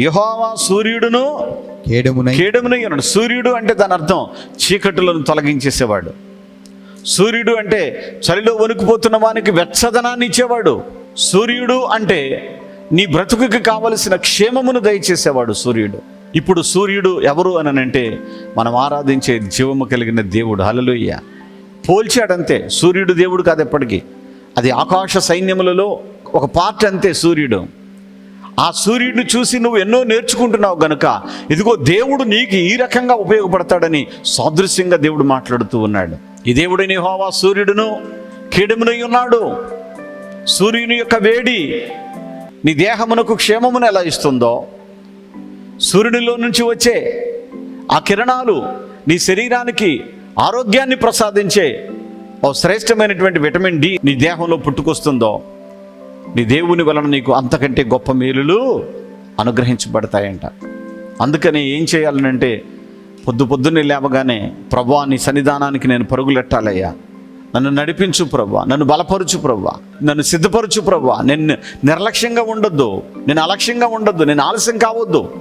యహోవా సూర్యుడును కేడమునై. సూర్యుడు అంటే దాని అర్థం చీకటులను తొలగించేసేవాడు. సూర్యుడు అంటే చలిలో వణుకుపోతున్న వానికి వెచ్చదనాన్ని ఇచ్చేవాడు. సూర్యుడు అంటే నీ బ్రతుకుకి కావలసిన క్షేమమును దయచేసేవాడు సూర్యుడు. ఇప్పుడు సూర్యుడు ఎవరు అని అంటే మనం ఆరాధించే జీవము కలిగిన దేవుడు. హలలుయ్య పోల్చాడంతే. సూర్యుడు దేవుడు కాదు ఎప్పటికీ. అది ఆకాశ సైన్యములలో ఒక పార్ట్ అంతే సూర్యుడు. ఆ సూర్యుడిని చూసి నువ్వు ఎన్నో నేర్చుకుంటున్నావు గనుక ఇదిగో దేవుడు నీకు ఈ రకంగా ఉపయోగపడతాడని సాదృశ్యంగా దేవుడు మాట్లాడుతూ ఉన్నాడు. ఈ దేవుడిని హోవా సూర్యుడును కీడమునై ఉన్నాడు. సూర్యుని యొక్క వేడి నీ దేహమునకు క్షేమమును ఎలా ఇస్తుందో సూర్యునిలో నుంచి వచ్చే ఆ కిరణాలు నీ శరీరానికి ఆరోగ్యాన్ని ప్రసాదించే ఓ శ్రేష్టమైనటువంటి విటమిన్ డి నీ దేహంలో పుట్టుకొస్తుందో నీ దేవుని వలన నీకు అంతకంటే గొప్ప మేలులు అనుగ్రహించబడతాయంట. అందుకని ఏం చేయాలనంటే పొద్దు పొద్దున్నే లేవగానే ప్రభా నీ సన్నిధానానికి నేను పరుగులెట్టాలయ్యా. నన్ను నడిపించు ప్రభా నన్ను బలపరుచు ప్రభా నన్ను సిద్ధపరచు ప్రభా. నేను నిర్లక్ష్యంగా ఉండొద్దు నేను అలక్ష్యంగా ఉండొద్దు నేను ఆలస్యం కావద్దు.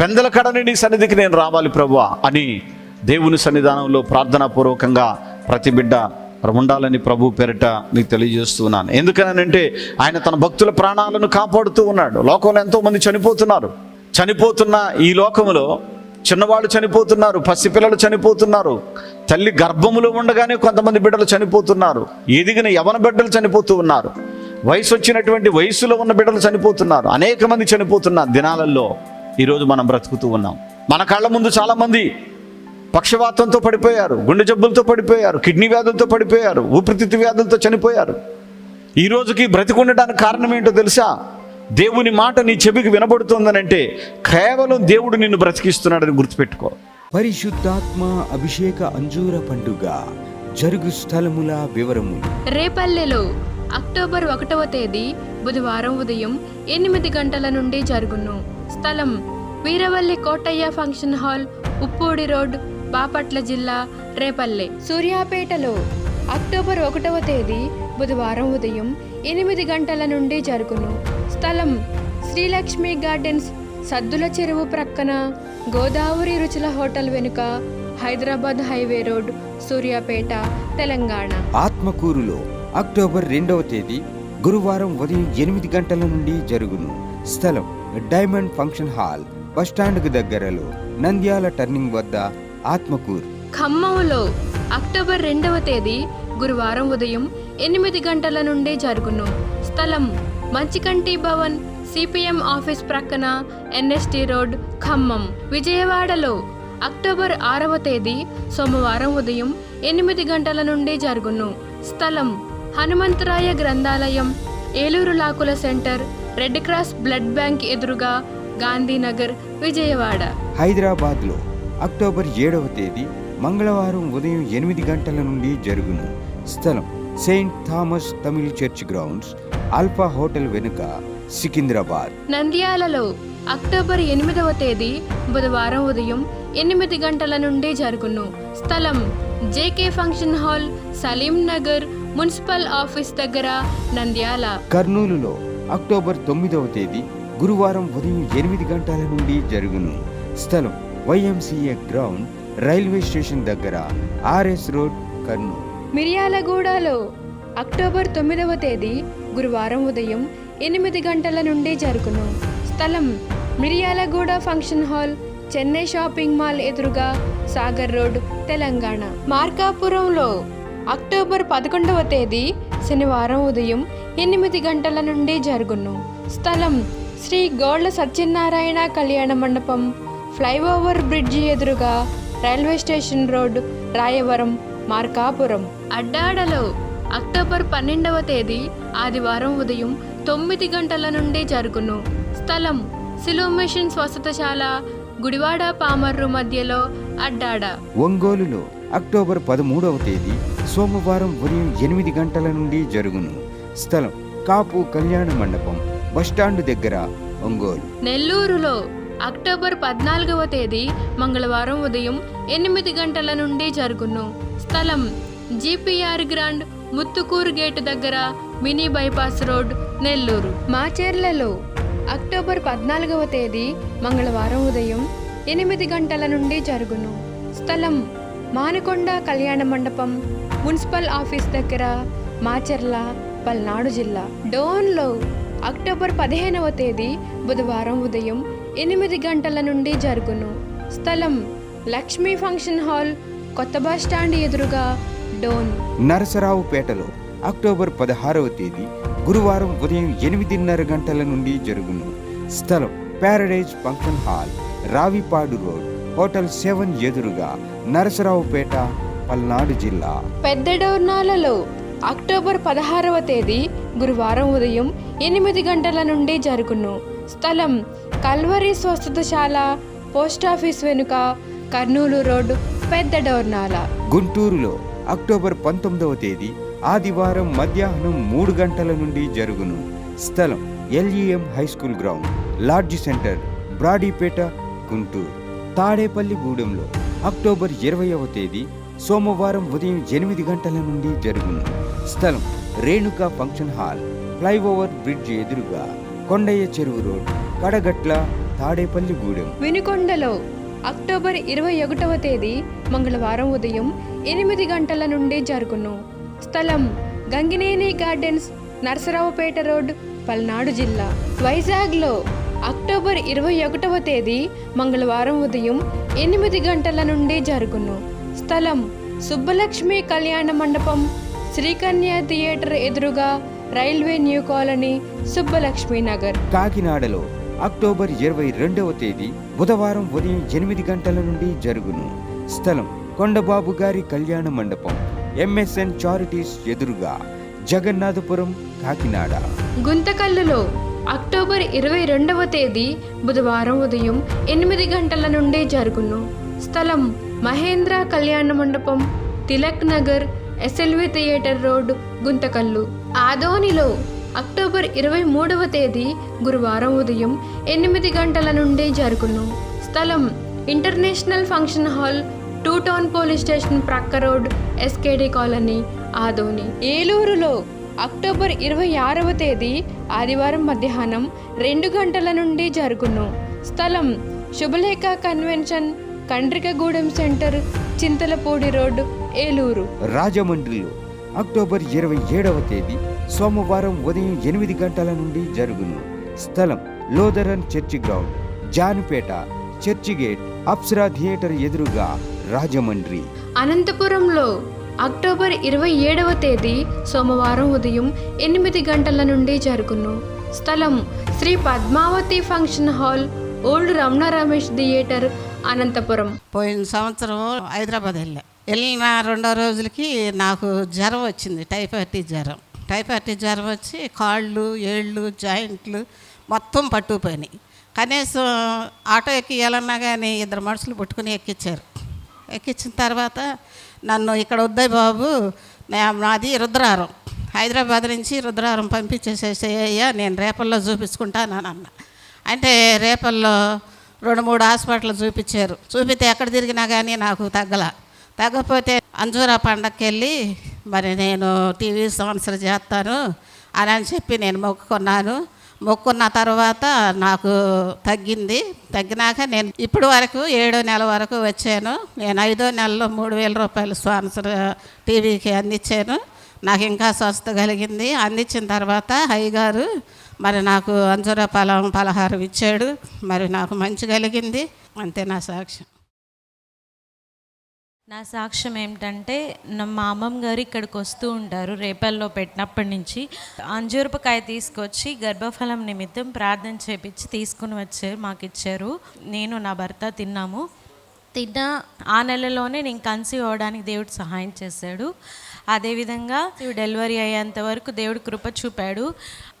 పెందల కడని నీ సన్నిధికి నేను రావాలి ప్రభా అని దేవుని సన్నిధానంలో ప్రార్థనాపూర్వకంగా ప్రతి బిడ్డ ఉండాలని ప్రభు పేరిట మీకు తెలియజేస్తున్నాను. ఎందుకనంటే ఆయన తన భక్తుల ప్రాణాలను కాపాడుతూ ఉన్నాడు. లోకంలో ఎంతోమంది చనిపోతున్నారు. చనిపోతున్న ఈ లోకములో చిన్నవాళ్ళు చనిపోతున్నారు పసిపిల్లలు చనిపోతున్నారు. తల్లి గర్భములో ఉండగానే కొంతమంది బిడ్డలు చనిపోతున్నారు. ఎదిగిన యవన బిడ్డలు చనిపోతూ ఉన్నారు. వయసు వచ్చినటువంటి వయసులో ఉన్న బిడ్డలు చనిపోతున్నారు. అనేక మంది చనిపోతున్న దినాలలో ఈరోజు మనం బ్రతుకుతూ ఉన్నాం. మన కళ్ళ ముందు చాలామంది పక్షవాతంతో పడిపోయారు గుండె జబ్బులతో పడిపోయారు కిడ్నీ వ్యాధులతో పడిపోయారు ఊపిరితిత్తు వ్యాధులతో చనిపోయారు. ఈ రోజుకి బ్రతికుండడానికి కారణం ఏంటో తెలుసా? దేవుని మాట నీ చెవికి వినబడుతోందనంటే కేవలం దేవుడు నిన్ను బ్రతికిస్తున్నాడని గుర్తుపెట్టుకో. పరిశుద్ధాత్మ అభిషేక అంజూర పండుగ జరుగు స్థలముల వివరములు. రేపల్లెలో అక్టోబర్ ఒకటవ తేదీ బుధవారం ఉదయం ఎనిమిది గంటల నుండి జరుగును. స్థలం Veeravalli Kotaiah function hall Uppudi road Bapatla జిల్లా రేపల్లె. సూర్యాపేటలో అక్టోబర్ ఒకటవ తేదీ బుధవారం ఉదయం ఎనిమిది గంటల నుండి జరుగును. స్థలం శ్రీలక్ష్మి గార్డెన్స్ సద్దుల చెరువు ప్రక్కన గోదావరి రుచుల హోటల్ వెనుక హైదరాబాద్ హైవే రోడ్ సూర్యాపేట తెలంగాణ. ఆత్మకూరులో అక్టోబర్ రెండవ తేదీ గురువారం ఉదయం ఎనిమిది గంటల నుండి జరుగును. స్థలం డైమండ్ ఫంక్షన్ హాల్ బస్టాండ్కు దగ్గరలో నంద్యాల టర్నింగ్ వద్ద ఆత్మకూరు. ఖమ్మంలో అక్టోబర్ రెండవ తేదీ గురువారం ఉదయం ఎనిమిది గంటల నుండి జరుగును. స్థలం మంచికంటి భవన్ సిపిఎం ఆఫీస్ ప్రక్కన ఎన్ఎస్టి రోడ్ ఖమ్మం. విజయవాడలో అక్టోబర్ ఆరవ తేదీ సోమవారం ఉదయం ఎనిమిది గంటల నుండి జరుగును. స్థలం హనుమంతరాయ గ్రంథాలయం Eluru లాకుల center red cross blood bank ఎదురుగా గాంధీనగర్ విజయవాడ. హైదరాబాద్లో అక్టోబర్ ఏడవ తేదీ మంగళవారం ఉదయం ఎనిమిది గంటల నుండి జరుగును. స్థలం Saint Thomas Tamil church grounds Alpha hotel వెనుక సికింద్రాబాద్. నంద్యాలలో అక్టోబర్ ఎనిమిదవ తేదీ బుధవారం ఉదయం ఎనిమిది గంటల నుండి జరుగును. స్థలం J K function hall Salim Nagar municipal office దగ్గర నంద్యాల. కర్నూలులో అక్టోబర్ తొమ్మిదవ తేదీ గురువారం ఉదయం ఎనిమిది గంటల నుండి జరుగును. స్థలం వైఎంసీఏ గ్రౌండ్ రైల్వే స్టేషన్ దగ్గర ఆర్ఎస్ రోడ్ కర్నూలు. మిర్యాలగూడలో అక్టోబర్ తొమ్మిదవ తేదీ గురువారం ఉదయం ఎనిమిది గంటల నుండి జరుగును. స్థలం Miryalaguda function hall Chennai shopping mall ఎదురుగా సాగర్ రోడ్ తెలంగాణ. మార్కాపురంలో అక్టోబర్ పదకొండవ తేదీ శనివారం ఉదయం ఎనిమిది గంటల నుండి జరుగును. స్థలం శ్రీ గోళ్ళ సత్యనారాయణ కళ్యాణ మండపం ఫ్లైఓవర్ బ్రిడ్జి ఎదురుగా railway station road Rayavaram Markapuram. అడ్డాడలో October పన్నెండవ తేదీ ఆదివారం ఉదయం తొమ్మిది గంటల నుండి జరుగును. స్థలం సిలో మిషన్ స్వస్థతశాల గుడివాడ పామర్రు మధ్యలో అడ్డాడ. ఒంగోలులో అక్టోబర్ పదమూడవ తేదీ సోమవారం ఉదయం ఎనిమిది గంటల నుండి జరుగును. స్థలం కాపు కళ్యాణ మండపం బస్టాండ్ దగ్గర ఒంగోలు. నెల్లూరులో అక్టోబర్ పద్నాలుగవ తేదీ మంగళవారం ఉదయం ఎనిమిది గంటల నుండి జరుగును. స్థలం జీపీఆర్ గ్రాండ్ ముత్తుకూరు గేటు దగ్గర మినీ బైపాస్ రోడ్ నెల్లూరు. మాచేర్లలో అక్టోబర్ పద్నాలుగవ తేదీ మంగళవారం ఉదయం ఎనిమిది గంటల నుండి జరుగును. స్థలం మానకొండ కళ్యాణ మండపం మున్సిపల్ ఆఫీస్ దగ్గర మాచెర్ల పల్నాడు జిల్లా. డోన్లో అక్టోబర్ పదిహేనవ తేదీ బుధవారం ఉదయం ఎనిమిది గంటల నుండి జరుగును. స్థలం లక్ష్మీ ఫంక్షన్ హాల్ కొత్త బస్ స్టాండ్ ఎదురుగా డోన్. నరసరావుపేటలో అక్టోబర్ పదహారవ తేదీ గురువారం ఉదయం ఎనిమిదిన్నర గంటల నుండి జరుగును. స్థలం Paradise function hall Ravipadu road hotel seven ఎదురుగా నరసరావుపేట పల్నాడు జిల్లా. పెద్ద డోర్నాలలో అక్టోబర్ పదహారవ తేదీ గురువారం ఉదయం ఎనిమిది గంటల నుండి జరుగును. స్థలం కల్వరి స్వస్థతశాల పోస్టాఫీస్ వెనుక కర్నూలు రోడ్డు పెద్ద డోర్నాల. గుంటూరులో అక్టోబర్ పంతొమ్మిదవ తేదీ ఆదివారం మధ్యాహ్నం మూడు గంటల నుండి జరుగును. స్థలం LEM high school ground lodge centre Brodipet Guntur. Tadepalli గూడెంలో అక్టోబర్ ఇరవైవ తేదీ సోమవారం ఉదయం ఎనిమిది గంటల నుండి జరుగును. స్థలం Renuka function hall flyover bridge ఎదురుగా కొండయ్య చెరువు రోడ్ కడగట్ల తాడేపల్లి గూడెం. వినుకొండలో అక్టోబర్ ఇరవై ఒకటవ తేదీ మంగళవారం ఉదయం ఎనిమిది గంటల నుండి జరుగును. స్థలం గంగినేని గార్డెన్స్ నరసరావుపేట రోడ్ పల్నాడు జిల్లా. వైజాగ్లో అక్టోబర్ ఇరవై ఒకటవ తేదీ మంగళవారం ఉదయం ఎనిమిది గంటల నుండి జరుగును. స్థలం సుబ్బలక్ష్మి కళ్యాణ మండపం శ్రీకన్య థియేటర్ ఎదురుగా railway new colony Subbalakshmi Nagar కాకినాడలో అక్టోబర్ ఇరవై రెండవ తేదీ బుధవారం ఉదయం ఎనిమిది గంటల నుండి జరుగును. స్థలం కొండబాబు గారి కళ్యాణ మండపం ఎంఎస్ఎన్ చారిటీస్ ఎదురుగా జగన్నాథపురం కాకినాడ. గుంతకల్లులో అక్టోబర్ ఇరవై రెండవ తేదీ బుధవారం ఉదయం ఎనిమిది గంటల నుండి జరుగును. స్థలం మహేంద్ర కళ్యాణ మండపం Tilak Nagar S L V theatre road Guntakal. ఆదోనిలో అక్టోబర్ ఇరవై మూడవ తేదీ గురువారం ఉదయం ఎనిమిది గంటల నుండి జరుగును. స్థలం international function hall two town police station ప్రక్క road S K D colony Adoni. ఏలూరులో అక్టోబర్ ఇరవై ఆరవ తేదీ ఆదివారం మధ్యాహ్నం రెండు గంటల నుండి జరుగును. స్థలం Subhalekha convention Kondrikagudem center Chintalapudi road Eluru. రాజమండ్రిలో అక్టోబర్ ఇరవై ఏడవ తేదీ సోమవారం ఉదయం ఎనిమిది గంటల నుండి జరుగును. స్థలం Lutheran church ground Janupeta church gate Apsara theatre ఎదురుగా రాజమండ్రి. అనంతపురంలో అక్టోబర్ ఇరవై ఏడవ తేదీ సోమవారం ఉదయం ఎనిమిది గంటల నుండి జరుగును. స్థలం Sri Padmavathi function hall old Ramana Ramesh theatre Anantapuram. పోయిన సంవత్సరం హైదరాబాద్ వెళ్ళా. వెళ్ళిన రెండో రోజులకి నాకు జ్వరం వచ్చింది టైఫాయిడ్ జ్వరం. టైఫాయిడ్ జ్వరం వచ్చి కాళ్ళు ఏళ్ళు జాయింట్లు మొత్తం పట్టుకుపోయినాయి. కనీసం ఆటో ఎక్కియాలన్నా కానీ ఇద్దరు మనుషులు పుట్టుకుని ఎక్కించారు ఎక్కించిన తర్వాత నన్ను ఇక్కడ వద్దాయి బాబు నాది రుద్రారం. హైదరాబాద్ నుంచి రుద్రారం పంపించేసేసేయ్యా నేను రేపల్లో చూపించుకుంటాను అన్న. అంటే రేపల్లో రెండు మూడు హాస్పిటల్ చూపించారు. చూపితే ఎక్కడ తిరిగినా కానీ నాకు తగ్గల. తగ్గపోతే అంజూరా పండగకి వెళ్ళి మరి నేను టీవీ స్పాన్సర్ చేస్తాను అని అని చెప్పి నేను మొక్కుకున్నాను. మొక్కున్న తర్వాత నాకు తగ్గింది. తగ్గినాక నేను ఇప్పుడు వరకు ఏడో నెల వరకు వచ్చాను. నేను ఐదో నెలలో మూడు వేల రూపాయలు స్పాన్సర్ టీవీకి అందించాను. నాకు ఇంకా స్వస్థ కలిగింది. అందించిన తర్వాత హైగారు మరి నాకు అంజుర ఫలం పలహారం ఇచ్చాడు. మరి నాకు మంచి కలిగింది. అంతే నా సాక్ష్యం. నా సాక్ష్యం ఏమిటంటే మా అమ్మమ్మ గారు ఇక్కడికి వస్తూ ఉంటారు రేపల్లో పెట్టినప్పటి నుంచి. అంజూరపకాయ తీసుకొచ్చి గర్భఫలం నిమిత్తం ప్రార్థన చేపించి తీసుకుని వచ్చారు మాకు ఇచ్చారు నేను నా భర్త తిన్నాము. తిన్న. ఆ నెలలోనే నేను కన్సీవ్ అవ్వడానికి దేవుడు సహాయం చేశాడు. అదేవిధంగా డెలివరీ అయ్యేంత వరకు దేవుడు కృప చూపాడు.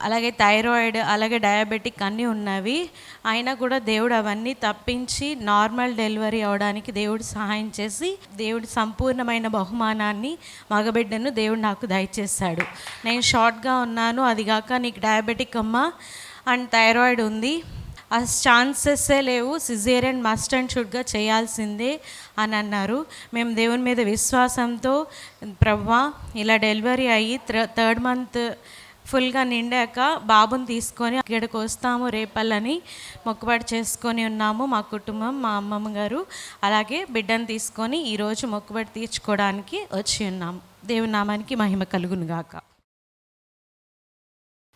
అలాగే థైరాయిడ్ అలాగే డయాబెటిక్ అన్నీ ఉన్నవి. అయినా కూడా దేవుడు అవన్నీ తప్పించి నార్మల్ డెలివరీ అవడానికి దేవుడు సహాయం చేసి దేవుడు సంపూర్ణమైన బహుమానాన్ని మగబిడ్డను దేవుడు నాకు దయచేశాడు. నేను షార్ట్గా ఉన్నాను. అదిగాక నీకు డయాబెటిక్ అమ్మ. అండ్ థైరాయిడ్ ఉంది. ఆ ఛాన్సెస్సే లేవు. సిజేరియన్ మస్ట్ అండ్ షుడ్గా చేయాల్సిందే అని అన్నారు. మేము దేవుని మీద విశ్వాసంతో ప్రవ్వా ఇలా డెలివరీ అయ్యి థర్డ్ మంత్ ఫుల్గా నిండాక బాబుని తీసుకొని ఇక్కడికి వస్తాము రేపల్లని మొక్కుబడి చేసుకొని ఉన్నాము మా కుటుంబం మా అమ్మమ్మ గారు అలాగే బిడ్డను తీసుకొని ఈరోజు మొక్కుబడి తీర్చుకోవడానికి వచ్చి ఉన్నాము. దేవునామానికి మహిమ కలుగునుగాక.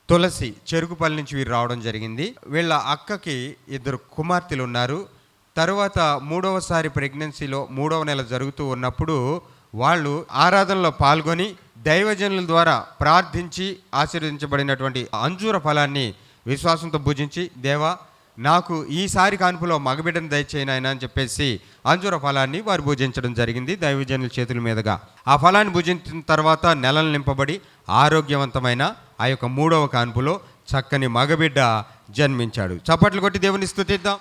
తులసి చెరుకుపల్లి నుంచి వీరు రావడం జరిగింది. వీళ్ళ అక్కకి ఇద్దరు కుమార్తెలు ఉన్నారు. తరువాత మూడవసారి ప్రెగ్నెన్సీలో మూడవ నెల జరుగుతూ ఉన్నప్పుడు వాళ్ళు ఆరాధనలో పాల్గొని దైవజనుల ద్వారా ప్రార్థించి ఆశీర్వదించబడినటువంటి అంజూర ఫలాన్ని విశ్వాసంతో భుజించి దేవా నాకు ఈసారి కాన్పులో మగబిడ్డను దయచేయను ఆయన అని చెప్పేసి అంజూర ఫలాన్ని వారు భుజించడం జరిగింది దైవజనుల చేతుల మీదుగా. ఆ ఫలాన్ని భుజించిన తర్వాత నెలలు నింపబడి ఆరోగ్యవంతమైన ఆ యొక్క మూడవ కాన్పులో చక్కని మగబిడ్డ జన్మించాడు. చప్పట్లు కొట్టి దేవుని స్థుతిద్దాం.